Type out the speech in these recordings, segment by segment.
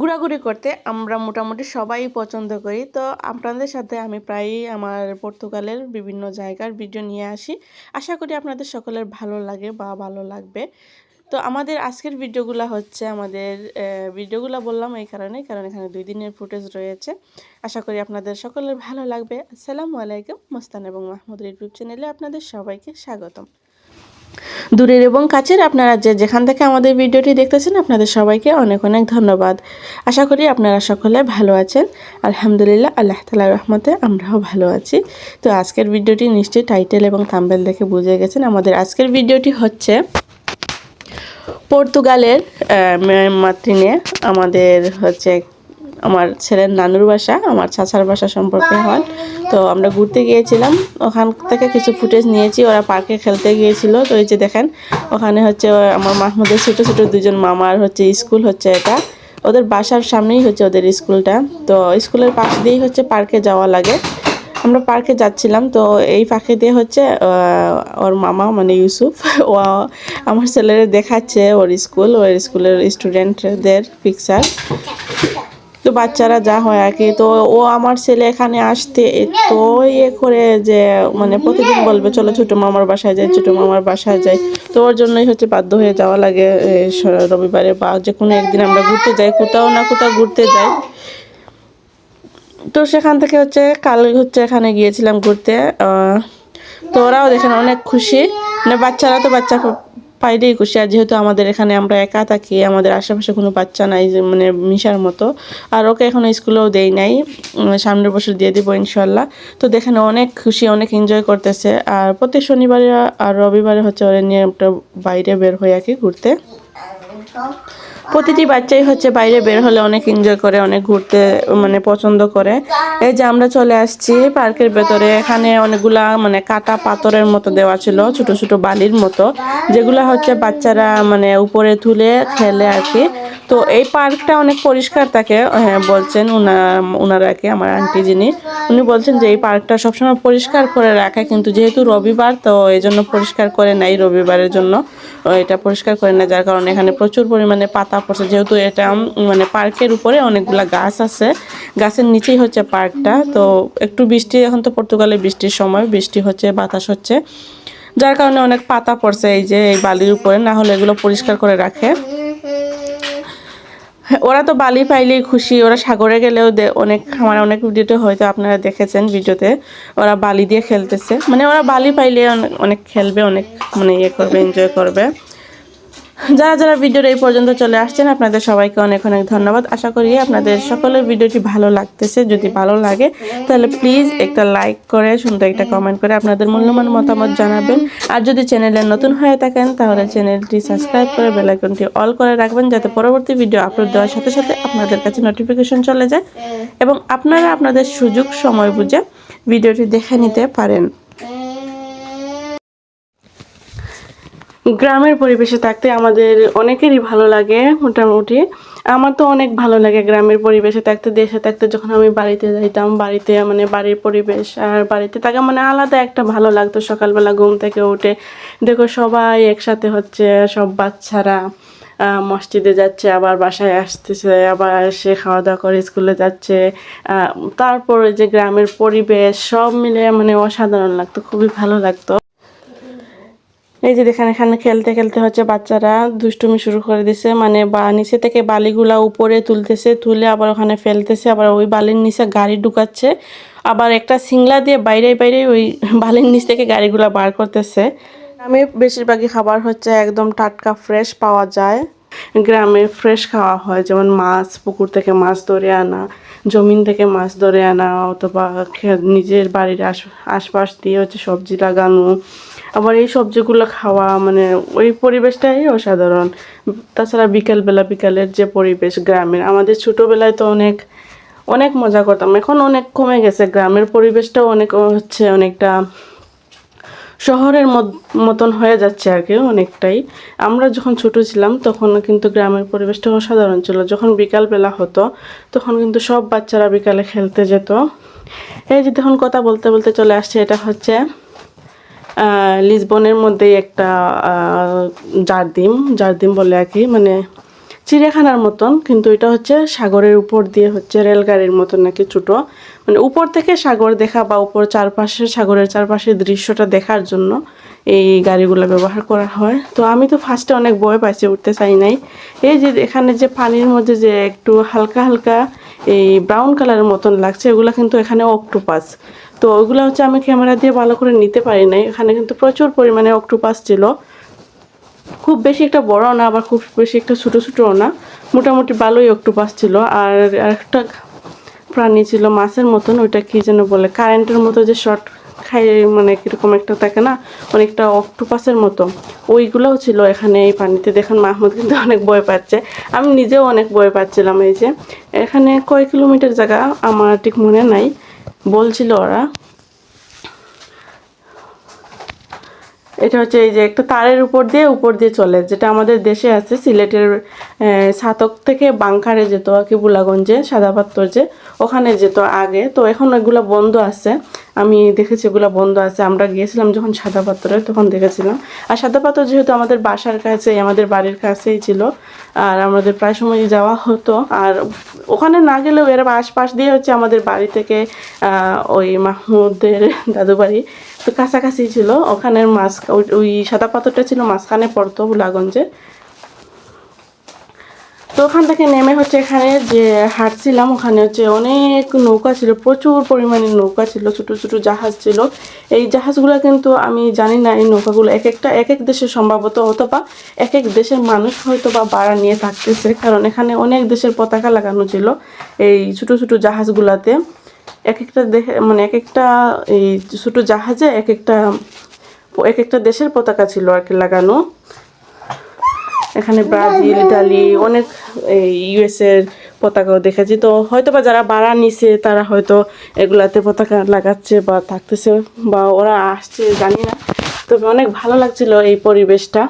ঘোরাঘুরি করতে আমরা মোটামুটি সবাই পছন্দ করি। তো আপনাদের সাথে আমি প্রায়ই আমার পর্তুগালের বিভিন্ন জায়গার ভিডিও নিয়ে আসি। আশা করি আপনাদের সকলের ভালো লাগে বা ভালো লাগবে। তো আমাদের আজকের ভিডিওগুলো হচ্ছে আমাদের ভিডিওগুলো বললাম এই কারণে কারণ এখানে দুই দিনের ফুটেজ রয়েছে। আশা করি আপনাদের সকলের ভালো লাগবে। আসসালামু আলাইকুম, মোস্তান এবং মাহমুদের ইউটিউব চ্যানেলে আপনাদের সবাইকে স্বাগতম। দূরের এবং কাছের আপনারা যে যেখান থেকে আমাদের ভিডিওটি দেখতেছেন, আপনাদের সবাইকে অনেক অনেক ধন্যবাদ। আশা করি আপনারা সকলে ভালো আছেন। আলহামদুলিল্লাহ, আল্লাহ তালা রহমতে আমরাও ভালো আছি। তো আজকের ভিডিওটি নিশ্চয়ই টাইটেল এবং থাম্বেল দেখে বুঝে গেছেন। আমাদের আজকের ভিডিওটি হচ্ছে পর্তুগালের মাতৃনে আমাদের হচ্ছে আমার ছেলের নানুর বাসা, আমার চাচার বাসা সম্পর্কে হয়। তো আমরা ঘুরতে গিয়েছিলাম, ওখান থেকে কিছু ফুটেজ নিয়েছি, ওরা পার্কে খেলতে গিয়েছিল। তো এই যে দেখেন, ওখানে হচ্ছে আমার মাহমুদের ছোটো ছোটো দুজন মামার হচ্ছে স্কুল হচ্ছে এটা। ওদের বাসার সামনেই হচ্ছে ওদের স্কুলটা। তো স্কুলের পাশ দিয়েই হচ্ছে পার্কে যাওয়া লাগে। আমরা পার্কে যাচ্ছিলাম, তো এই পাখে দিয়ে হচ্ছে ওর মামা মানে ইউসুফ, ও আমার ছেলেরা দেখাচ্ছে ওর স্কুল, ওর স্কুলের স্টুডেন্টদের পিকচার তো বাচ্চারা যা হয় আর কি। তো ও আমার ছেলে এখানে আসতে এত ইয়ে করে যে মানে প্রতিদিন বলবে, চলো ছোটো মামার বাসায় যাই, ছোটো মামার বাসায় যাই। তো ওর জন্যই হচ্ছে বাধ্য হয়ে যাওয়া লাগে রবিবারে বা যে কোনো একদিন আমরা ঘুরতে যাই, কোথাও না কোথাও ঘুরতে যাই। তো সেখান থেকে হচ্ছে কাল হচ্ছে এখানে গিয়েছিলাম ঘুরতে তো ওরাও দেখেন অনেক খুশি। মানে বাচ্চারা তো বাচ্চা পাইলেই খুশি। আর যেহেতু আমাদের এখানে আমরা একা থাকি, আমাদের আশেপাশে কোনো বাচ্চা নাই মানে মিশার মতো। আর ওকে এখনও স্কুলেও দেই নাই। সামনের বছর দিয়ে দিব ইনশাল্লাহ। তো দেখেন অনেক খুশি, অনেক এনজয় করতেছে। আর প্রতি শনিবারে আর রবিবারে হচ্ছে ওরা নিয়ে একটা বাইরে বের হয়ে আর কি ঘুরতে। প্রতিটি বাচ্চাই হচ্ছে বাইরে বের হলে অনেক এনজয় করে, অনেক ঘুরতে মানে পছন্দ করে। এই যে আমরা চলে আসছি পার্কের ভেতরে, এখানে অনেকগুলা মানে কাটা পাথরের মতো দেওয়া ছিল, ছোট ছোট বালির মতো, যেগুলা হচ্ছে বাচ্চারা মানে উপরে তুলে খেলে আর কি তো এই পার্কটা অনেক পরিষ্কার থাকে হ্যাঁ বলছেন উনারা কি আমার আন্টি যিনি। উনি বলছেন যে এই পার্কটা সবসময় পরিষ্কার করে রাখে, কিন্তু যেহেতু রবিবার, তো এই জন্য পরিষ্কার করে নাই রবিবারের জন্য। এটা পরিষ্কার করে না যার কারণে এখানে প্রচুর পরিমাণে পাতা পড়ছে যেহেতু এটা মানে পার্কের উপরে অনেকগুলা গাছ আছে, গাছের নিচেই হচ্ছে পার্কটা। তো একটু বৃষ্টি, এখন তো পর্তুগালে বৃষ্টির সময়, বৃষ্টি হচ্ছে, বাতাস হচ্ছে। যার কারণে অনেক পাতা পড়ছে এই যে এই বালির উপরে, না হলে এগুলো পরিষ্কার করে রাখে। ওরা তো বালি পাইলেই খুশি, ওরা সাগরে গেলেও অনেক, আমার অনেক ভিডিওতে হয়তো আপনারা দেখেছেন ভিডিওতে, ওরা বালি দিয়ে খেলতেছে। মানে ওরা বালি পাইলে অনেক খেলবে, অনেক মানে ইয়ে করবে এনজয় করবে। যারা যারা ভিডিওর এই পর্যন্ত চলে আসছেন, আপনাদের সবাইকে অনেক অনেক ধন্যবাদ। আশা করি আপনাদের সকলের ভিডিওটি ভালো লাগতেছে। যদি ভালো লাগে, তাহলে প্লিজ একটা লাইক করে, সুন্দর একটা কমেন্ট করে আপনাদের মূল্যবান মতামত জানাবেন। আর যদি চ্যানেলে নতুন হয়ে থাকেন, তাহলে চ্যানেলটি সাবস্ক্রাইব করে বেলাইকনটি অল করে রাখবেন, যাতে পরবর্তী ভিডিও আপলোড দেওয়ার সাথে সাথে আপনাদের কাছে নোটিফিকেশন চলে যায়। এবং আপনারা আপনাদের সুযোগ, সময় বুঝে ভিডিওটি দেখে নিতে পারেন। গ্রামের পরিবেশে থাকতে আমাদের অনেকেরই ভালো লাগে মোটামুটি। আমার তো অনেক ভালো লাগে গ্রামের পরিবেশে থাকতে, দেশে থাকতে, যখন আমি বাড়িতে যাইতাম, বাড়িতে মানে বাড়ির পরিবেশ আর বাড়িতে থাকা মানে আলাদা একটা ভালো লাগতো। সকালবেলা ঘুম থেকে উঠে দেখো সবাই একসাথে হচ্ছে, সব বাচ্চারা মসজিদে যাচ্ছে, আবার বাসায় আসতেছে, আবার এসে খাওয়া দাওয়া করে স্কুলে যাচ্ছে তারপরে যে গ্রামের পরিবেশ সব মিলে মানে অসাধারণ লাগতো, খুবই ভালো লাগতো। এই যে দেখেন, এখানে খেলতে খেলতে হচ্ছে বাচ্চারা দুষ্টুমি শুরু করে দিছে। মানে বা নিচে থেকে বালিগুলা উপরে তুলতেছে, তুলে আবার ওখানে ফেলতেছে, আবার ওই বালির নিচে গাড়ি ঢুকাচ্ছে। আবার একটা সিংলা দিয়ে বাইরে বাইরে ওই বালির নিচ থেকে গাড়িগুলা বার করতেছে। আমি বেশিরভাগই খাবার হচ্ছে একদম টাটকা ফ্রেশ পাওয়া যায়। গ্রামে ফ্রেশ খাওয়া হয়, যেমন মাছ, পুকুর থেকে মাছ ধরে আনা, জমিন থেকে মাছ ধরে আনা, অথবা নিজের বাড়ির আশ আশপাশ দিয়ে হচ্ছে সবজি লাগানো। আবার এই সবজিগুলো খাওয়া মানে ওই পরিবেশটাই অসাধারণ। তাছাড়া বিকেলবেলা বিকালের যে পরিবেশ গ্রামের, আমাদের ছোটোবেলায় তো অনেক অনেক মজা করতাম। এখন অনেক কমে গেছে। গ্রামের পরিবেশটাও অনেক, হচ্ছে অনেকটা শহরের মতন হয়ে যাচ্ছে আর কি, অনেকটাই। আমরা যখন ছোট ছিলাম, তখন কিন্তু গ্রামের পরিবেশটা অসাধারণ ছিল। যখন বিকালবেলা হতো, তখন কিন্তু সব বাচ্চারা বিকালে খেলতে যেত। এই যে তখন কথা বলতে বলতে চলে আসছে। এটা হচ্ছে লিসবনের মধ্যেই একটা জারদিম জারদিম বলে আর কি মানে চিড়িয়াখানার মতন, কিন্তু এটা হচ্ছে সাগরের উপর দিয়ে হচ্ছে রেলগাড়ির মতন নাকি ছোটো। মানে উপর থেকে সাগর দেখা বা উপর চারপাশে, সাগরের চারপাশের দৃশ্যটা দেখার জন্য এই গাড়িগুলো ব্যবহার করা হয়। তো আমি তো ফার্স্টে অনেক ভয় পাইছি, উঠতে চাই নাই। এই যে এখানে যে পানির মধ্যে যে একটু হালকা হালকা এই ব্রাউন কালারের মতন লাগছে, এগুলো কিন্তু এখানে অক্টোপাস তো ওইগুলো হচ্ছে আমি ক্যামেরা দিয়ে ভালো করে নিতে পারি নাই। এখানে কিন্তু প্রচুর পরিমাণে অক্টোপাস ছিল। খুব বেশি একটা বড় না, আবার খুব বেশি একটা ছোটো ছোটোও না। মোটামুটি ভালোই অক্টোপাস ছিল। আর একটা প্রাণী ছিল মাছের মতন, ওইটা কী যেন বলে, কারেন্টের মতো যে শর্ট খাই মানে কীরকম একটা থাকে না, অনেকটা অক্টোপাসের মতো। ওইগুলোও ছিল এখানে এই পানিতে দেখেন, মাহমুদ কিন্তু অনেক ভয় পাচ্ছে। আমি নিজেও অনেক ভয় পাচ্ছিলাম এই যে। এখানে কয় কিলোমিটার জায়গা আমার ঠিক মনে নাই। বলছিল ওরা। এটা হচ্ছে এই যে একটা তারের উপর দিয়ে উপর দিয়ে চলে, যেটা আমাদের দেশে আছে, সিলেটের ছাতক থেকে বাংকারে যেত আর কি বুলাগঞ্জে সাদাপাত্তর যে, ওখানে যেত আগে। তো এখন এগুলো বন্ধ আছে। আমি দেখেছি এগুলো বন্ধ আছে। আমরা গিয়েছিলাম যখন সাদা পাত্তরে তখন দেখেছিলাম। আর সাদা পাথর যেহেতু আমাদের বাসার কাছে আমাদের বাড়ির কাছেই ছিল, আর আমাদের প্রায় সময় যাওয়া হতো। আর ওখানে না গেলেও এর আশপাশ দিয়ে হচ্ছে আমাদের বাড়ি থেকে ওই মাহমুদের দাদু বাড়ি তো কাছাকাছি ছিল। ওখানের মাছ ওই- সাদা পাথরটা ছিল মাঝখানে পড়তো বুলাগঞ্জে তো ওখান থেকে নেমে হচ্ছে এখানে যে হাঁটছিলাম, ওখানে হচ্ছে অনেক নৌকা ছিল, প্রচুর পরিমাণে নৌকা ছিল, ছোট ছোট জাহাজ ছিল। এই জাহাজগুলো কিন্তু আমি জানি না, এই নৌকাগুলো এক একটা, এক এক দেশের সম্ভবত অথবা এক এক দেশের মানুষ হয়তো বা বাড়া নিয়ে থাকতেছে, কারণ এখানে অনেক দেশের পতাকা লাগানো ছিল এই ছোট ছোট জাহাজগুলাতে। এক একটা দেখে মানে এক একটা এই ছোট জাহাজে এক একটা এক একটা দেশের পতাকা ছিল আর কি লাগানো। এখানে ব্রাজিল ইটালি অনেক ইউএস এর পতাকাও দেখেছি। তো হয়তো বা যারা বাড়া নিছে, তারা হয়তো এগুলাতে পতাকা লাগাচ্ছে বা থাকতেছে বা ওরা আসছে, জানি না। তবে অনেক ভালো লাগছিল এই পরিবেশটা।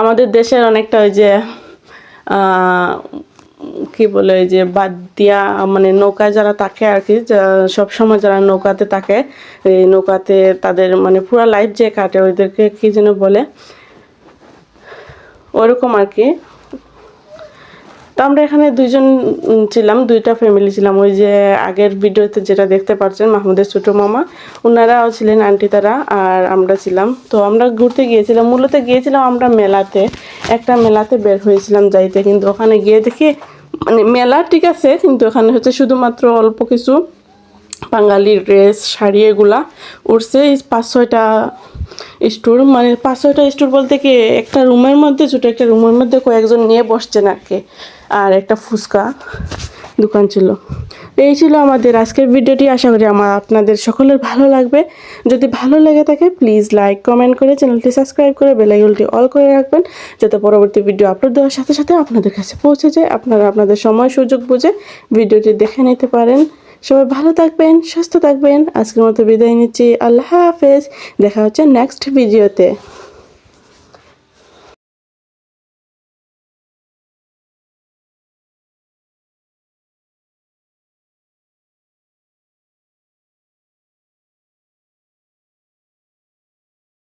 আমাদের দেশের অনেকটা ওই যে কি বলে, ওই যে বাদ দিয়া মানে নৌকায় যারা থাকে আর কি সব সময় যারা নৌকাতে থাকে, এই নৌকাতে তাদের মানে পুরো লাইফ যে কাটে ওইদেরকে কি যেন বলে ওরকম আর কি। তো আমরা এখানে দুইজন ছিলাম, দুইটা ফ্যামিলি ছিলাম। ওই যে আগের ভিডিওতে যেটা দেখতে পাচ্ছেন মাহমুদের ছোটো মামা ওনারাও ছিলেন আন্টি তারা আর আমরা ছিলাম। তো আমরা ঘুরতে গিয়েছিলাম, মূলত গিয়েছিলাম আমরা মেলাতে। একটা মেলাতে বের হয়েছিলাম যাইতে, কিন্তু ওখানে গিয়ে দেখি মানে মেলা ঠিক আছে, কিন্তু ওখানে হচ্ছে শুধুমাত্র অল্প কিছু বাঙালির ড্রেস শাড়ি এগুলা উঠছে পাঁচ ছয়টা স্টোর মানে পাঁচ ছয়টা স্টোর বলতে কি, একটা রুমের মধ্যে, ছোটো একটা রুমের মধ্যে কয়েকজন নিয়ে বসছেন আর আর একটা ফুচকা দোকান ছিল। এই ছিল আমাদের আজকের ভিডিওটি। আশা করি আমার আপনাদের সকলের ভালো লাগবে। যদি ভালো লেগে থাকে প্লিজ লাইক কমেন্ট করে চ্যানেলটি সাবস্ক্রাইব করে বেলাইকনটি অল করে রাখবেন, যাতে পরবর্তী ভিডিও আপলোড দেওয়ার সাথে সাথে আপনাদের কাছে পৌঁছে যায়। আপনারা আপনাদের সময়, সুযোগ বুঝে ভিডিওটি দেখে নিতে পারেন। সবাই ভালো থাকবেন, সুস্থ থাকবেন। আজকের মতো বিদায় নিচ্ছি। আল্লাহ হাফেজ। দেখা হচ্ছে নেক্সট ভিডিওতে